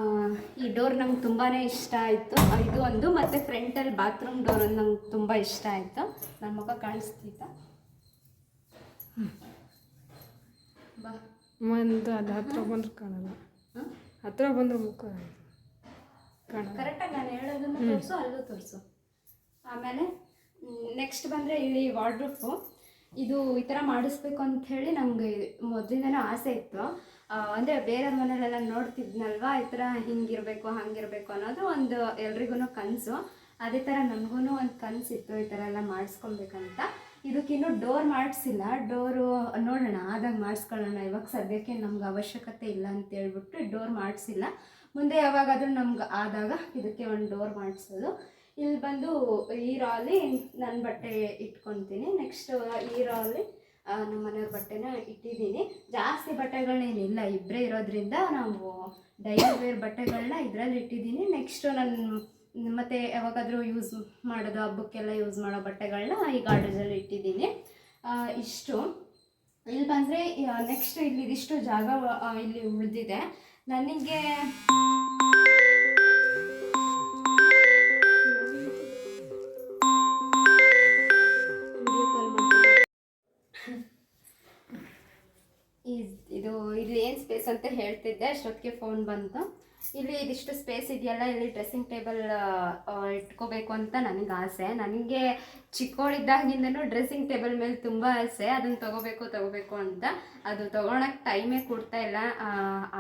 Speaker 1: ಈ ಡೋರ್ ನಂಗೆ ತುಂಬಾ ಇಷ್ಟ ಆಯಿತು. ಇದು ಒಂದು ಮತ್ತು ಫ್ರಂಟಲ್ಲಿ ಬಾತ್ರೂಮ್ ಡೋರ್ ಒಂದು ನಂಗೆ ತುಂಬ ಇಷ್ಟ ಆಯಿತು. ನನ್ನ ಮುಖ ಕಾಣಿಸ್ತಿತ್ತ? ಬಾ.
Speaker 2: ಒಂದು ಅದು ಹತ್ರ ಬಂದ್ರೆ ಕಾಣಲ್ಲ. ಹತ್ರ ಬಂದ್ರೆ ಮುಖ ಕಾಣಲ್ಲ.
Speaker 1: ಕರೆಕ್ಟಾಗಿ ನಾನು ಹೇಳೋದನ್ನು ತೋರಿಸು ಅಲ್ಲೂ ತೋರಿಸು. ಆಮೇಲೆ ನೆಕ್ಸ್ಟ್ ಬಂದರೆ ಇಲ್ಲಿ ವಾರ್ಡ್ರೂಫು ಇದು ಈ ಥರ ಮಾಡಿಸ್ಬೇಕು ಅಂತ ಹೇಳಿ ನಮಗೆ ಮೊದಲಿಂದನೂ ಆಸೆ ಇತ್ತು. ಅಂದರೆ ಬೇರೆಯವ್ರ ಮನೇಲೆಲ್ಲ ನೋಡ್ತಿದ್ನಲ್ವಾ ಈ ಥರ ಹಿಂಗಿರಬೇಕು ಹಂಗಿರಬೇಕು ಅನ್ನೋದು ಒಂದು ಎಲ್ರಿಗೂ ಕನಸು. ಅದೇ ಥರ ನಮಗೂ ಒಂದು ಕನಸಿತ್ತು ಈ ಥರ ಎಲ್ಲ ಮಾಡಿಸ್ಕೊಬೇಕಂತ ಇದಕ್ಕಿನ್ನೂ ಡೋರ್ ಮಾಡಿಸಿಲ್ಲ. ಡೋರು ನೋಡೋಣ, ಆದಾಗ ಮಾಡಿಸ್ಕೊಳ್ಳೋಣ. ಇವಾಗ ಸದ್ಯಕ್ಕೆ ನಮ್ಗೆ ಅವಶ್ಯಕತೆ ಇಲ್ಲ ಅಂತ ಹೇಳ್ಬಿಟ್ಟು ಡೋರ್ ಮಾಡಿಸಿಲ್ಲ. ಮುಂದೆ ಯಾವಾಗಾದರೂ ನಮ್ಗೆ ಆದಾಗ ಇದಕ್ಕೆ ಒಂದು ಡೋರ್ ಮಾಡಿಸೋದು. ಇಲ್ಲಿ ಬಂದು ಈ ರಾಲಿ ನನ್ನ ಬಟ್ಟೆ ಇಟ್ಕೊತೀನಿ. ನೆಕ್ಸ್ಟ್ ಈ ರಾಲಿ ನಮ್ಮ ಮನೆಯವ್ರ ಬಟ್ಟೆನ ಇಟ್ಟಿದ್ದೀನಿ. ಜಾಸ್ತಿ ಬಟ್ಟೆಗಳೇನಿಲ್ಲ. ಇಬ್ಬರೇ ಇರೋದ್ರಿಂದ ನಾವು ಡೈಲಿ ವೇರ್ ಬಟ್ಟೆಗಳನ್ನ ಇದರಲ್ಲಿ ಇಟ್ಟಿದ್ದೀನಿ. ನೆಕ್ಸ್ಟು ನನ್ನ ಮತ್ತು ಯಾವಾಗಾದರೂ ಯೂಸ್ ಮಾಡೋದು, ಹಬ್ಬಕ್ಕೆಲ್ಲ ಯೂಸ್ ಮಾಡೋ ಬಟ್ಟೆಗಳನ್ನ ಈ ಗಾರ್ಡೇಜಲ್ಲಿ ಇಟ್ಟಿದ್ದೀನಿ. ಇಷ್ಟು. ಇಲ್ಲಿ ಬಂದರೆ ನೆಕ್ಸ್ಟ್ ಇಲ್ಲಿ ಇದಿಷ್ಟು ಜಾಗ ಇಲ್ಲಿ ಉಳಿದಿದೆ. ನನಗೆ ಇದು ಇಲ್ಲಿ ಏನು ಸ್ಪೇಸ್ ಅಂತ ಹೇಳ್ತಿದ್ದೆ, ಅಷ್ಟೊತ್ತಿಗೆ ಫೋನ್ ಬಂತು. ಇಲ್ಲಿ ಇದಿಷ್ಟು ಸ್ಪೇಸ್ ಇದೆಯಲ್ಲ, ಇಲ್ಲಿ ಡ್ರೆಸ್ಸಿಂಗ್ ಟೇಬಲ್ ಇಟ್ಕೋಬೇಕು ಅಂತ ನನಗೆ ಆಸೆ. ನನಗೆ ಚಿಕ್ಕವಳಿದ್ದಾಗಿಂದನೂ ಡ್ರೆಸ್ಸಿಂಗ್ ಟೇಬಲ್ ಮೇಲೆ ತುಂಬ ಆಸೆ. ಅದನ್ನು ತಗೋಬೇಕು ತಗೋಬೇಕು ಅಂತ. ಅದು ತೊಗೊಳಕ್ಕೆ ಟೈಮೇ ಕೊಡ್ತಾ ಇಲ್ಲ.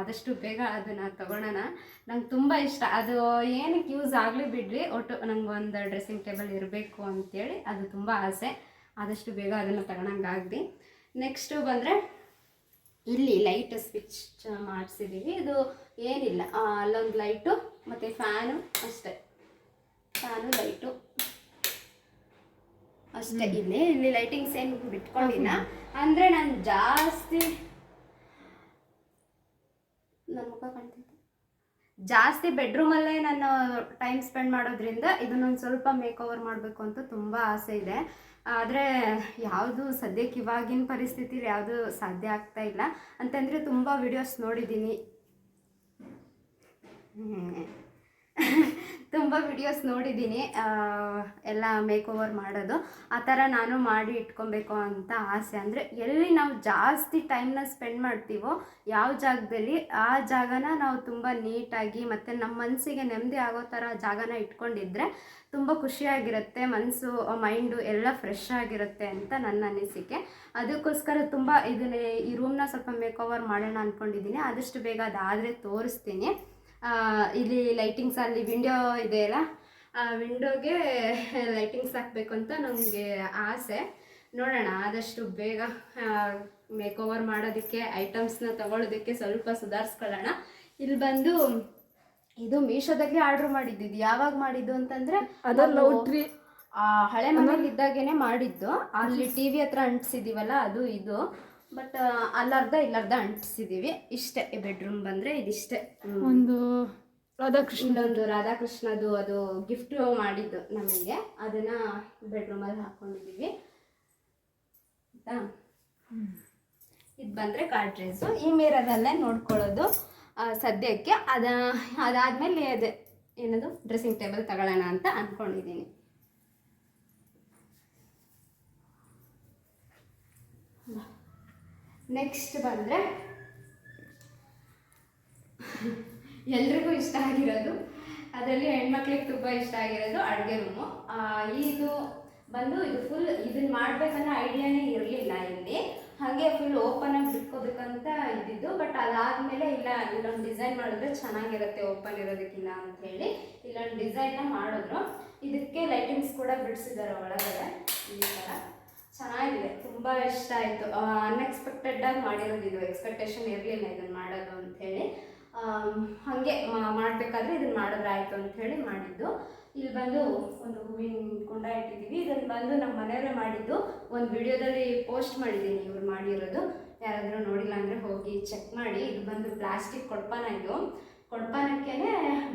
Speaker 1: ಆದಷ್ಟು ಬೇಗ ಅದನ್ನು ತಗೊಳ್ಳೋಣ ನಂಗೆ ತುಂಬ ಇಷ್ಟ. ಅದು ಏನಕ್ಕೆ ಯೂಸ್ ಆಗಲಿ ಬಿಡಲಿ, ಒಟ್ಟು ನಂಗೆ ಒಂದು ಡ್ರೆಸ್ಸಿಂಗ್ ಟೇಬಲ್ ಇರಬೇಕು ಅಂತೇಳಿ ಅದು ತುಂಬ ಆಸೆ. ಆದಷ್ಟು ಬೇಗ ಅದನ್ನು ತಗೊಳಂಗಾಗಲಿ ನೆಕ್ಸ್ಟು ಬಂದರೆ ಇಲ್ಲಿ ಲೈಟ್ ಸ್ವಿಚ್ ಮಾಡಿಸಿದ್ದೀವಿ ಇದು ಏನಿಲ್ಲ. ಅಲ್ಲೊಂದು ಲೈಟು ಮತ್ತು ಫ್ಯಾನು ಅಷ್ಟೇ. ಫ್ಯಾನು ಲೈಟು ಅಷ್ಟೇ. ಇಲ್ಲಿ ಇಲ್ಲಿ ಲೈಟಿಂಗ್ಸ್ ಏನು ಬಿಟ್ಕೊಂಡಿಲ್ಲ. ಅಂದರೆ ನಾನು ಜಾಸ್ತಿ ನನ್ನ ಮುಖ ಕಾಣ್ತಿದ್ದೆ ಜಾಸ್ತಿ ಬೆಡ್ರೂಮಲ್ಲೇ ನಾನು ಟೈಮ್ ಸ್ಪೆಂಡ್ ಮಾಡೋದ್ರಿಂದ ಇದನ್ನೊಂದು ಸ್ವಲ್ಪ ಮೇಕ್ ಓವರ್ ಮಾಡಬೇಕು ಅಂತ ತುಂಬ ಆಸೆ ಇದೆ. ಆದರೆ ಯಾವುದು ಸದ್ಯಕ್ಕೆ ಇವಾಗಿನ ಪರಿಸ್ಥಿತಿಲಿ ಯಾವುದು ಸಾಧ್ಯ ಆಗ್ತಾ ಇಲ್ಲ. ಅಂತಂದರೆ ತುಂಬ ವಿಡಿಯೋಸ್ ನೋಡಿದ್ದೀನಿ ತುಂಬ ವಿಡಿಯೋಸ್ ನೋಡಿದ್ದೀನಿ ಎಲ್ಲ ಮೇಕ್ ಓವರ್ ಮಾಡೋದು. ಆ ಥರ ನಾನು ಮಾಡಿ ಇಟ್ಕೊಬೇಕು ಅಂತ ಆಸೆ. ಅಂದರೆ ಎಲ್ಲಿ ನಾವು ಜಾಸ್ತಿ ಟೈಮ್ನ ಸ್ಪೆಂಡ್ ಮಾಡ್ತೀವೋ ಯಾವ ಜಾಗದಲ್ಲಿ ಆ ಜಾಗನ ನಾವು ತುಂಬ ನೀಟಾಗಿ ಮತ್ತು ನಮ್ಮ ಮನಸ್ಸಿಗೆ ನೆಮ್ಮದಿ ಆಗೋ ಥರ ಜಾಗನ ಇಟ್ಕೊಂಡಿದ್ರೆ ತುಂಬ ಖುಷಿಯಾಗಿರುತ್ತೆ ಮನಸ್ಸು ಮೈಂಡು ಎಲ್ಲ ಫ್ರೆಶ್ ಆಗಿರುತ್ತೆ ಅಂತ ನನ್ನ ಅನಿಸಿಕೆ. ಅದಕ್ಕೋಸ್ಕರ ತುಂಬ ಇದನ್ನೇ ಈ ರೂಮ್ನ ಸ್ವಲ್ಪ ಮೇಕ್ ಓವರ್ ಮಾಡೋಣ ಅಂದ್ಕೊಂಡಿದ್ದೀನಿ ಆದಷ್ಟು ಬೇಗ ಅದಾದರೆ ತೋರಿಸ್ತೀನಿ. ಇಲ್ಲಿ ಲೈಟಿಂಗ್ಸ್ ಅಲ್ಲಿ ವಿಂಡೋ ಇದೆಯಲ್ಲ ಆ ವಿಂಡೋಗೆ ಲೈಟಿಂಗ್ಸ್ ಹಾಕಬೇಕು ಅಂತ ನನಗೆ ಆಸೆ. ನೋಡೋಣ ಆದಷ್ಟು ಬೇಗ ಮೇಕ್ ಓವರ್ ಮಾಡೋದಕ್ಕೆ ಐಟಮ್ಸ್ನ ತಗೊಳ್ಳೋದಕ್ಕೆ ಸ್ವಲ್ಪ ಸುಧಾರಿಸ್ಕೊಳ್ಳೋಣ. ಇಲ್ಲಿ ಬಂದು ಇದು ಮೀಶೋದಲ್ಲಿ ಆರ್ಡರ್ ಮಾಡಿದ್ದು. ಯಾವಾಗ ಮಾಡಿದ್ದು ಅಂತಂದ್ರೆ ಹಳೆ ಮನೇಲಿ ಇದ್ದಾಗೇನೆ ಮಾಡಿದ್ದು. ಅಲ್ಲಿ ಟಿ ವಿ ಹತ್ರ ಅಂಟಿಸಿದೀವಲ್ಲ ಅದು ಇದು. ಬಟ್ ಅಲ್ಲರ್ಧ ಇಲ್ಲರ್ಧ ಅಂಟಿಸಿದೀವಿ. ಇಷ್ಟೇ ಬೆಡ್ರೂಮ್ ಬಂದ್ರೆ ಇದಿಷ್ಟೇ.
Speaker 2: ಒಂದು ರಾಧಾಕೃಷ್ಣ.
Speaker 1: ಇಲ್ಲೊಂದು ರಾಧಾಕೃಷ್ಣದು ಅದು ಗಿಫ್ಟ್ ಮಾಡಿದ್ದು ನಮಗೆ. ಅದನ್ನ ಬೆಡ್ರೂಮಲ್ಲಿ ಹಾಕೊಂಡಿದ್ದೀವಿ ಆಯ್ತಾ? ಇದು ಬಂದರೆ ಕಾರ್ಟ್ರೇಜು ಈ ಮೇರದಲ್ಲೇ ನೋಡ್ಕೊಳ್ಳೋದು. ಸದ್ಯಕ್ಕೆ ಅದ ಅದಾದಮೇಲೆ ಅದೇ ಏನದು? ಡ್ರೆಸ್ಸಿಂಗ್ ಟೇಬಲ್ ತಗೊಳ್ಳೋಣ ಅಂತ ಅಂದ್ಕೊಂಡಿದ್ದೀನಿ ನೆಕ್ಸ್ಟ್ ಬಂದರೆ ಎಲ್ರಿಗೂ ಇಷ್ಟ ಆಗಿರೋದು. ಅದರಲ್ಲಿ ಹೆಣ್ಮಕ್ಳಿಗೆ ತುಂಬ ಇಷ್ಟ ಆಗಿರೋದು ಅಡುಗೆ ರೂಮು ಇದು ಬಂದು ಇದು ಫುಲ್ ಇದನ್ನ ಮಾಡ್ಬೇಕನ್ನೋ ಐಡಿಯಾನೇ ಇರಲಿಲ್ಲ ಇಲ್ಲಿ. ಹಾಗೆ ಫುಲ್ ಓಪನ್ ಆಗಿ ಬಿಟ್ಕೋಬೇಕಂತ ಇದ್ದಿದ್ದು ಬಟ್ ಅದಾದಮೇಲೆ ಇಲ್ಲ, ಇಲ್ಲೊಂದು ಡಿಸೈನ್ ಮಾಡಿದ್ರೆ ಚೆನ್ನಾಗಿರುತ್ತೆ ಓಪನ್ ಇರೋದಕ್ಕಿಲ್ಲ ಅಂತ ಹೇಳಿ ಇಲ್ಲೊಂದು ಡಿಸೈನ್ನ ಮಾಡಿದ್ರು. ಇದಕ್ಕೆ ಲೈಟಿಂಗ್ಸ್ ಕೂಡ ಬಿಡಿಸಿದ್ದಾರೆ ಒಳಗಡೆ, ಈ ಥರ ಚೆನ್ನಾಗಿದೆ, ತುಂಬ ಇಷ್ಟ ಆಯಿತು. ಅನ್ಎಕ್ಸ್ಪೆಕ್ಟೆಡ್ ಆಗಿ ಮಾಡಿರೋದು ಇದು. ಎಕ್ಸ್ಪೆಕ್ಟೇಷನ್ ಇರಲಿಲ್ಲ ಇದನ್ನು ಮಾಡೋದು ಅಂಥೇಳಿ. ಹಾಗೆ ಮಾಡಬೇಕಾದ್ರೆ ಇದನ್ನು ಮಾಡಿದ್ರಾಯ್ತು ಅಂಥೇಳಿ ಮಾಡಿದ್ದು. ಇಲ್ಲಿ ಬಂದು ಒಂದು ಹೂವಿನ ಕುಂಡ ಇಟ್ಟಿದ್ದೀವಿ. ಇದನ್ನು ಬಂದು ನಮ್ಮ ಮನೆಯವರೇ ಮಾಡಿದ್ದು. ಒಂದು ವಿಡಿಯೋದಲ್ಲಿ ಪೋಸ್ಟ್ ಮಾಡಿದ್ದೀನಿ ಇವ್ರು ಮಾಡಿರೋದು. ಯಾರಾದರೂ ನೋಡಿಲ್ಲ ಅಂದರೆ ಹೋಗಿ ಚೆಕ್ ಮಾಡಿ. ಇದು ಬಂದು ಪ್ಲಾಸ್ಟಿಕ್ ಕೊಡ್ಪಾನ ಇದು. ಕೊಡ್ಪಾನಕ್ಕೇ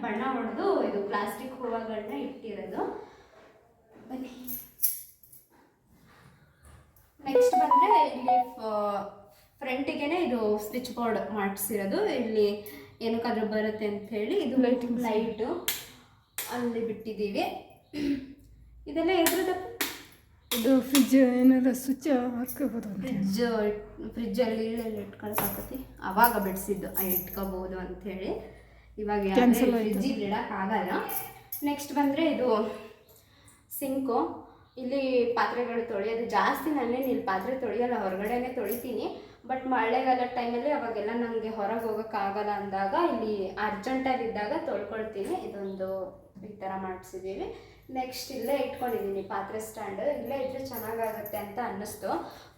Speaker 1: ಬಣ್ಣ ಹೊಡೆದು ಇದು ಪ್ಲಾಸ್ಟಿಕ್ ಹೂವುಗಳನ್ನ ಇಟ್ಟಿರೋದು. ಬನ್ನಿ. ನೆಕ್ಸ್ಟ್ ಬಂದರೆ ಇಲ್ಲಿ ಫ್ರಂಟಿಗೆ ಇದು ಸ್ವಿಚ್ ಬೋರ್ಡ್ ಮಾಡಿಸಿರೋದು. ಇಲ್ಲಿ ಏನಕ್ಕಾದ್ರೂ ಬರುತ್ತೆ ಅಂತ ಹೇಳಿ ಇದು
Speaker 2: ಲೈಟಿಂಗ್
Speaker 1: ಲೈಟು ಅಲ್ಲಿ ಬಿಟ್ಟಿದ್ದೀವಿ. ಇದೆಲ್ಲ ಎದ್ರದಪ್ಪ
Speaker 2: ಇದು ಫ್ರಿಜ್ ಏನಾರ ಸ್ವಿಚ್ ಹಾಕೋಬೋದು ಅಂತ
Speaker 1: ಫ್ರಿಜ್ ಫ್ರಿಜ್ಜಲ್ಲಿ ಇಟ್ಕೊಳಕಾಕತಿ ಅವಾಗ ಬಿಡಿಸಿದ್ದು ಇಟ್ಕೋಬೋದು ಹೇಳಿ. ಇವಾಗ
Speaker 2: ಫ್ರಿಜ್.
Speaker 1: ಫ್ರಿಜ್ಜಿಗೆ ಇಡೋಕ್ಕಾಗಲ್ಲ ನೆಕ್ಸ್ಟ್ ಬಂದರೆ ಇದು ಸಿಂಕು ಇಲ್ಲಿ ಪಾತ್ರೆಗಳು ತೊಳೆಯೋದು ಜಾಸ್ತಿ ನಾನೇನು ಇಲ್ಲಿ ಪಾತ್ರೆ ತೊಳೆಯಲ್ಲ, ಹೊರಗಡೆನೇ ತೊಳಿತೀನಿ. ಬಟ್ ಮಳೆಗಾಲ ಟೈಮಲ್ಲಿ ಅವಾಗೆಲ್ಲ ನನಗೆ ಹೊರಗೆ ಹೋಗೋಕ್ಕಾಗಲ್ಲ ಅಂದಾಗ ಇಲ್ಲಿ ಅರ್ಜೆಂಟಲ್ಲಿ ಇದ್ದಾಗ ತೊಳ್ಕೊಳ್ತೀನಿ. ಇದೊಂದು ಈ ಥರ ಮಾಡಿಸಿದ್ದೀವಿ ನೆಕ್ಸ್ಟ್ ಇಲ್ಲೇ ಇಟ್ಕೊಂಡಿದ್ದೀನಿ ಪಾತ್ರೆ ಸ್ಟ್ಯಾಂಡ್ ಇಲ್ಲೇ ಇಟ್ಟರೆ ಚೆನ್ನಾಗಾಗತ್ತೆ ಅಂತ ಅನ್ನಿಸ್ತು.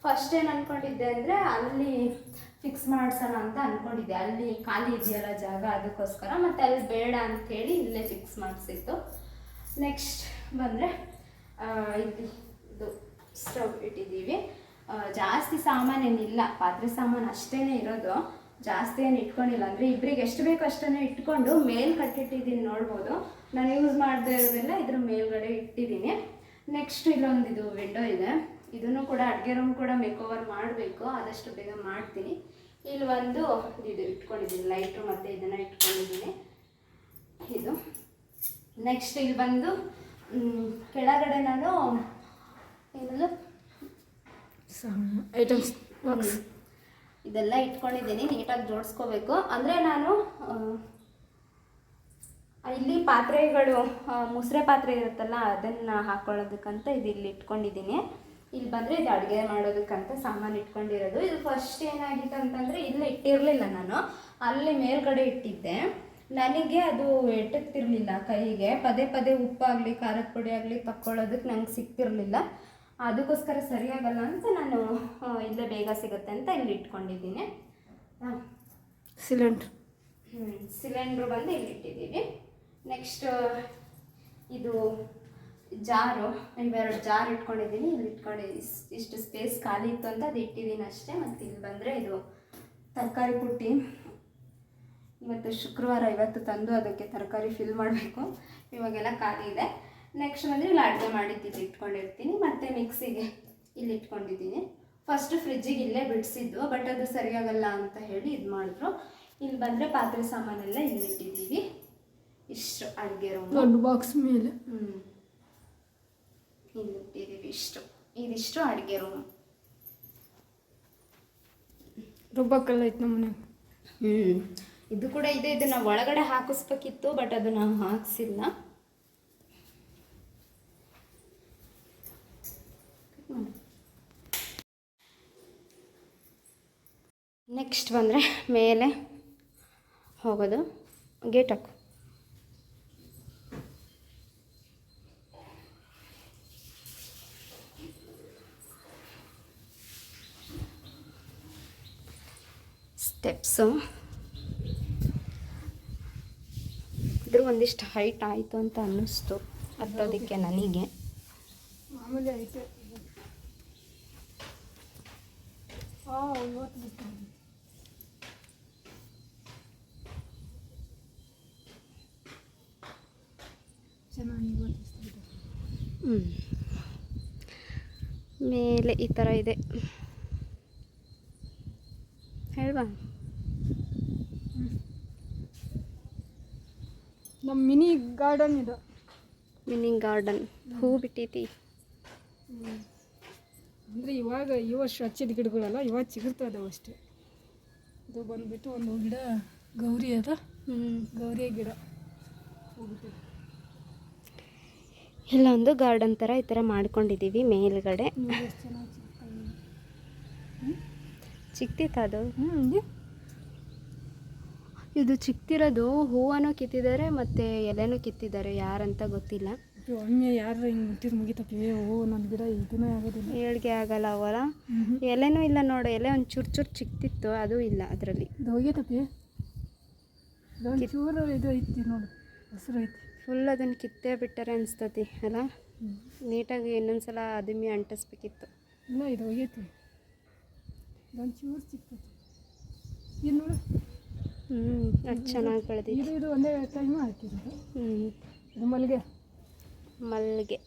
Speaker 1: ಫಸ್ಟ್ ಏನು ಅಂದ್ಕೊಂಡಿದ್ದೆ ಅಂದರೆ ಅಲ್ಲಿ ಫಿಕ್ಸ್ ಮಾಡಿಸೋಣ ಅಂತ ಅಂದ್ಕೊಂಡಿದ್ದೆ ಅಲ್ಲಿ ಖಾಲಿ ಇದೆಯಲ್ಲ ಜಾಗ ಅದಕ್ಕೋಸ್ಕರ, ಮತ್ತು ಅಲ್ಲಿ ಬೇಡ ಅಂಥೇಳಿ ಇಲ್ಲೇ ಫಿಕ್ಸ್ ಮಾಡಿಸಿತ್ತು ನೆಕ್ಸ್ಟ್ ಬಂದರೆ ಇದು ಸ್ಟವ್ ಇಟ್ಟಿದ್ದೀವಿ. ಜಾಸ್ತಿ ಜಾಸ್ತಿ ಸಾಮಾನೇನಿಲ್ಲ. ಪಾತ್ರೆ ಸಾಮಾನು ಅಷ್ಟೇ ಇರೋದು. ಜಾಸ್ತಿ ಏನು ಇಟ್ಕೊಂಡಿಲ್ಲ. ಅಂದರೆ ಇಬ್ಬರಿಗೆ ಎಷ್ಟು ಬೇಕು ಅಷ್ಟೇ ಇಟ್ಕೊಂಡು ಮೇಲ್ ಕಟ್ಟಿಟ್ಟಿದ್ದೀನಿ ನೋಡ್ಬೋದು. ನಾನು ಯೂಸ್ ಮಾಡದೇ ಇರೋದೆಲ್ಲ ಇದ್ರ ಮೇಲ್ಗಡೆ ಇಟ್ಟಿದ್ದೀನಿ. ನೆಕ್ಸ್ಟ್ ಇಲ್ಲೊಂದು ಇದು ವಿಂಡೋ ಇದೆ. ಇದನ್ನು ಕೂಡ ಅಡುಗೆ ರೂಮ್ ಕೂಡ ಮೇಕ್ ಓವರ್ ಮಾಡಬೇಕು. ಆದಷ್ಟು ಬೇಗ ಮಾಡ್ತೀನಿ. ಇಲ್ಲಿ ಒಂದು ಇದು ಇಟ್ಕೊಂಡಿದ್ದೀನಿ. ಲೈಟು ಮತ್ತು ಇದನ್ನು ಇಟ್ಕೊಂಡಿದ್ದೀನಿ. ಇದು. ನೆಕ್ಸ್ಟ್ ಇಲ್ಲಿ ಬಂದು ಕೆಳಗಡೆ ನಾನು ಏನದು?
Speaker 2: Items box.
Speaker 1: ಇದೆಲ್ಲ ಇಟ್ಕೊಂಡಿದ್ದೀನಿ ನೀಟಾಗಿ ಜೋಡಿಸ್ಕೋಬೇಕು. ಅಂದರೆ ನಾನು ಇಲ್ಲಿ ಪಾತ್ರೆಗಳು ಮುಸ್ರೆ ಪಾತ್ರೆ ಇರುತ್ತಲ್ಲ ಅದನ್ನು ಹಾಕ್ಕೊಳ್ಳೋದಕ್ಕಂತ ಇದು ಇಲ್ಲಿ ಇಟ್ಕೊಂಡಿದ್ದೀನಿ. ಇಲ್ಲಿ ಬಂದರೆ ಇದು ಅಡುಗೆ ಮಾಡೋದಕ್ಕಂತ ಸಾಮಾನು ಇಟ್ಕೊಂಡಿರೋದು. ಇದು ಫಸ್ಟ್ ಏನಾಗಿತ್ತು ಅಂತಂದರೆ ಇಲ್ಲೇ ಇಟ್ಟಿರಲಿಲ್ಲ ನಾನು. ಅಲ್ಲಿ ಮೇಲ್ಗಡೆ ಇಟ್ಟಿದ್ದೆ. ನನಗೆ ಅದು ಎಟಕ್ತಿರ್ಲಿಲ್ಲ ಕೈಗೆ. ಪದೇ ಪದೇ ಉಪ್ಪಾಗಲಿ ಖಾರದ ಪುಡಿ ಆಗಲಿ ತಕ್ಕೊಳ್ಳೋದಕ್ಕೆ ನಂಗೆ ಸಿಗ್ತಿರ್ಲಿಲ್ಲ ಅದಕ್ಕೋಸ್ಕರ ಸರಿಯಾಗಲ್ಲ ಅಂತ ನಾನು ಇಲ್ಲೇ ಬೇಗ ಸಿಗುತ್ತೆ ಅಂತ ಇಲ್ಲಿ ಇಟ್ಕೊಂಡಿದ್ದೀನಿ. ಹಾಂ.
Speaker 2: ಸಿಲಿಂಡ್ರ್.
Speaker 1: ಸಿಲಿಂಡ್ರು ಬಂದು ಇಲ್ಲಿ ಇಟ್ಟಿದ್ದೀವಿ. ನೆಕ್ಸ್ಟ್ ಇದು ಜಾರು ಇವೆರಡು ಜಾರ್ ಇಟ್ಕೊಂಡಿದ್ದೀನಿ. ಇಲ್ಲಿ ಇಟ್ಕೊಂಡು ಇಷ್ಟು ಸ್ಪೇಸ್ ಖಾಲಿ ಇತ್ತು ಅಂತ ಅದು ಇಟ್ಟಿದ್ದೀನಿ ಅಷ್ಟೇ ಮತ್ತು ಇಲ್ಲಿ ಬಂದರೆ ಇದು ತರಕಾರಿ ಪುಟ್ಟಿ ಇವತ್ತು ಶುಕ್ರವಾರ ಇವತ್ತು ತಂದು ಅದಕ್ಕೆ ತರಕಾರಿ ಫಿಲ್ ಮಾಡಬೇಕು. ಇವಾಗೆಲ್ಲ ಖಾಲಿ ಇದೆ. ನೆಕ್ಸ್ಟ್ ಬಂದರೆ ಇಲ್ಲಿ ಅಡುಗೆ ಮಾಡಿದ್ದು ಇಟ್ಕೊಂಡಿರ್ತೀನಿ. ಮತ್ತು ಮಿಕ್ಸಿಗೆ ಇಲ್ಲಿ ಇಟ್ಕೊಂಡಿದ್ದೀನಿ. ಫಸ್ಟ್ ಫ್ರಿಜ್ಜಿಗೆ ಇಲ್ಲೇ ಬಿಡಿಸಿದ್ದು ಬಟ್ ಅದು ಸರಿಯಾಗಲ್ಲ ಅಂತ ಹೇಳಿ ಇದು ಮಾಡಿದ್ರು. ಇಲ್ಲಿ ಬಂದರೆ ಪಾತ್ರೆ ಸಾಮಾನೆಲ್ಲ ಇಲ್ಲಿ ಇಟ್ಟಿದ್ದೀವಿ. ಇಷ್ಟು ಅಡುಗೆ ರೂಮ್
Speaker 2: ದೊಡ್ಡ ಬಾಕ್ಸ್ ಮೇಲೆ.
Speaker 1: ಹ್ಞೂ ಇಲ್ಲಿ ಇಟ್ಟಿದ್ದೀವಿ ಇಷ್ಟು. ಇದಿಷ್ಟು ಅಡುಗೆ ರೂಮ್
Speaker 2: ರುಬ್ಬಕ್ಕಲ್ಲ ಐತೆ ನಮ್ಮ ಮನೆಗೆ
Speaker 1: ಹ್ಞೂ ಇದು ಕೂಡ ಇದೆ. ಇದನ್ನು ಒಳಗಡೆ ಹಾಕಿಸ್ಬೇಕಿತ್ತು, ಬಟ್ ಅದು ನಾವು ಹಾಕಿಸಿಲ್ಲ. ನೆಕ್ಸ್ಟ್ ಬಂದರೆ ಮೇಲೆ ಹೋಗೋದು. ಗೇಟ್ ಹಾಕು. ಸ್ಟೆಪ್ಸು ಇದ್ರ ಒಂದಿಷ್ಟು ಹೈಟ್ ಆಯಿತು ಅಂತ ಅನ್ನಿಸ್ತು. ಹತ್ತೋದಕ್ಕೆ ನನಗೆ. ಹ್ಞೂ ಮೇಲೆ ಈ ಥರ ಇದೆ ಹೇಳ್ವಾ
Speaker 2: ನಮ್ಮ ಮಿನಿ ಗಾರ್ಡನ್ ಇದು?
Speaker 1: ಮಿನಿ ಗಾರ್ಡನ್ ಹೂ ಬಿಟ್ಟೈತಿ.
Speaker 2: ಅಂದರೆ ಇವಾಗ ಈ ವರ್ಷ ಹಚ್ಚಿದ ಗಿಡಗಳೆಲ್ಲ ಇವಾಗ ಚಿಗುರ್ತಾ ಇದಾವೆ ಅಷ್ಟೇ. ಇದು ಬಂದ್ಬಿಟ್ಟು ಒಂದು ಗಿಡ ಗೌರಿ ಅದ. ಗೌರಿ ಗಿಡ
Speaker 1: ಇಲ್ಲ ಒಂದು ಗಾರ್ಡನ್ ಥರ ಈ ಥರ ಮಾಡ್ಕೊಂಡಿದ್ದೀವಿ ಮೇಲ್ಗಡೆ. ಚಿಕ್ತಿತ್ತು ಅದು?
Speaker 2: ಹ್ಞೂ ಇದು
Speaker 1: ಚಿಕ್ತಿರೋದು ಹೂವನ್ನು ಕಿತ್ತಿದ್ದಾರೆ ಮತ್ತೆ ಎಲೆನೂ ಕಿತ್ತಿದ್ದಾರೆ ಯಾರಂತ ಗೊತ್ತಿಲ್ಲ.
Speaker 2: ಒಮ್ಮೆ ಯಾರು ಹಿಂಗೆ ಮುಟ್ಟಿದ್ ಮುಗಿತಪ್ಪ ಓ ನನ್ನ ಗಿಡ ಇದನ್ನೇ ಆಗೋದಿಲ್ಲ.
Speaker 1: ಏಳ್ಗೆ ಆಗಲ್ಲ ಅವರ
Speaker 2: ಹ್ಞೂ
Speaker 1: ಎಲೆನೂ ಇಲ್ಲ ನೋಡು ಎಲೆ ಒಂದು ಚೂರು ಚೂರು ಚಿಕ್ತಿತ್ತು ಅದು ಇಲ್ಲ ಅದರಲ್ಲಿ.
Speaker 2: ಹೋಗ್ಯತಪ್ಪಿ ಚೂರು ಇದು ಐತಿ ನೋಡು ಹಸಿರು ಐತಿ.
Speaker 1: ಫುಲ್ ಅದನ್ನು ಕಿತ್ತೇ ಬಿಟ್ಟರೆ ಅನಿಸ್ತತಿ ಅಲ್ಲ? ನೀಟಾಗಿ ಇನ್ನೊಂದ್ಸಲ ಅದಿಮಿ ಅಂಟಿಸ್ಬೇಕಿತ್ತು.
Speaker 2: ಇಲ್ಲ ಇದು ಹೋಗೈತಿ. ಇದೊಂದು ಚೂರು ಚಿಕ್ಕೈತಿ ಏನು ನೋಡು.
Speaker 1: ಹ್ಞೂ ಅದು ಚೆನ್ನಾಗಿ ಬೆಳೆದಿದೆ.
Speaker 2: ಇದು ಇದು ಒಂದೇ ಟೈಮ್ ಹಾಕಿರೋದು.
Speaker 1: ಹ್ಞೂ
Speaker 2: ಇದು ಮಲ್ಲಿಗೆ.
Speaker 1: ಮಲ್ಲಿಗೆ.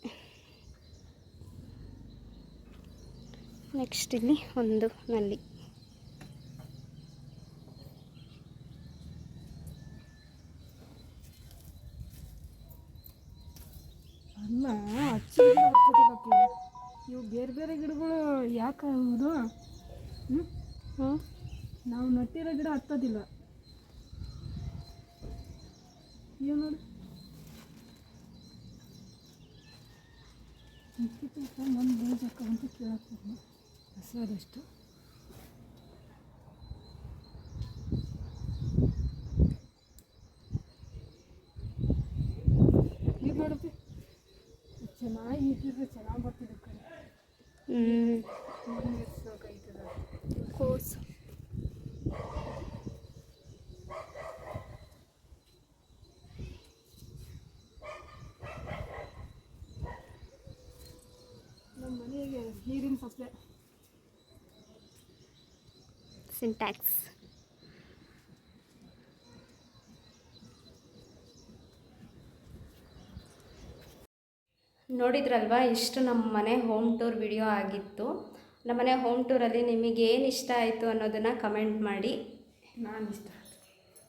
Speaker 1: ನೆಕ್ಸ್ಟ್ ಇಲ್ಲಿ ಒಂದು ನಲ್ಲಿ
Speaker 2: ಅಲ್ಲ ಇವು. ಬೇರೆ ಬೇರೆ ಗಿಡಗಳು ಯಾಕೆ ಹ್ಮ್? ಹ್ಞೂ
Speaker 1: ಹ್ಞೂ
Speaker 2: ನಾವು ನಟ್ಟಿರೋ ಗಿಡ ಹತ್ತೋದಿಲ್ಲ. ಏನು ನೋಡು ಒಂದು ಬೀಜ ಅಂತ ಕೇಳಕ್ಕೆ ಇದು ನೋಡಪ್ಪಿ ಚೆನ್ನಾಗಿ ಇಟ್ಟಿದ್ರೆ ಚೆನ್ನಾಗಿ ಬರ್ತಿದೆ ಕಡೆ
Speaker 1: ಹ್ಞೂ
Speaker 2: ನೀರು ಸಾಕಾಯ್ತದ
Speaker 1: ಕೋಸು
Speaker 2: ನಮ್ಮ ಸಪ್ಲೈ
Speaker 1: ಸಿಂಟ್ಯಾಕ್ಸ್ ನೋಡಿದ್ರಲ್ವಾ ಇಷ್ಟು ನಮ್ಮ ಮನೆ ಹೋಮ್ ಟೂರ್ ವಿಡಿಯೋ ಆಗಿತ್ತು. ನಮ್ಮ ಮನೆ ಹೋಮ್ ಟೂರಲ್ಲಿ ನಿಮಗೆ ಏನು ಇಷ್ಟ ಆಯಿತು ಅನ್ನೋದನ್ನು ಕಮೆಂಟ್ ಮಾಡಿ.
Speaker 2: ನಾನು ಇಷ್ಟ.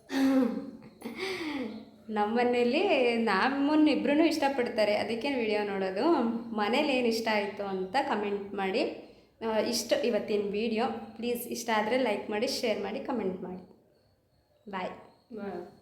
Speaker 1: ನಮ್ಮ ಮನೇಲಿ ನಮ್ಮನ್ನ ಇಬ್ಬರೂ ಇಷ್ಟಪಡ್ತಾರೆ. ಅದಕ್ಕೆ ವಿಡಿಯೋ ನೋಡೋದು. ಮನೇಲಿ ಏನು ಇಷ್ಟ ಆಯಿತು ಅಂತ ಕಮೆಂಟ್ ಮಾಡಿ. ಇಷ್ಟು ಇವತ್ತಿನ ವಿಡಿಯೋ. ಪ್ಲೀಸ್ ಇಷ್ಟ ಆದರೆ ಲೈಕ್ ಮಾಡಿ ಶೇರ್ ಮಾಡಿ ಕಮೆಂಟ್ ಮಾಡಿ. ಬಾಯ್
Speaker 2: ಬಾಯ್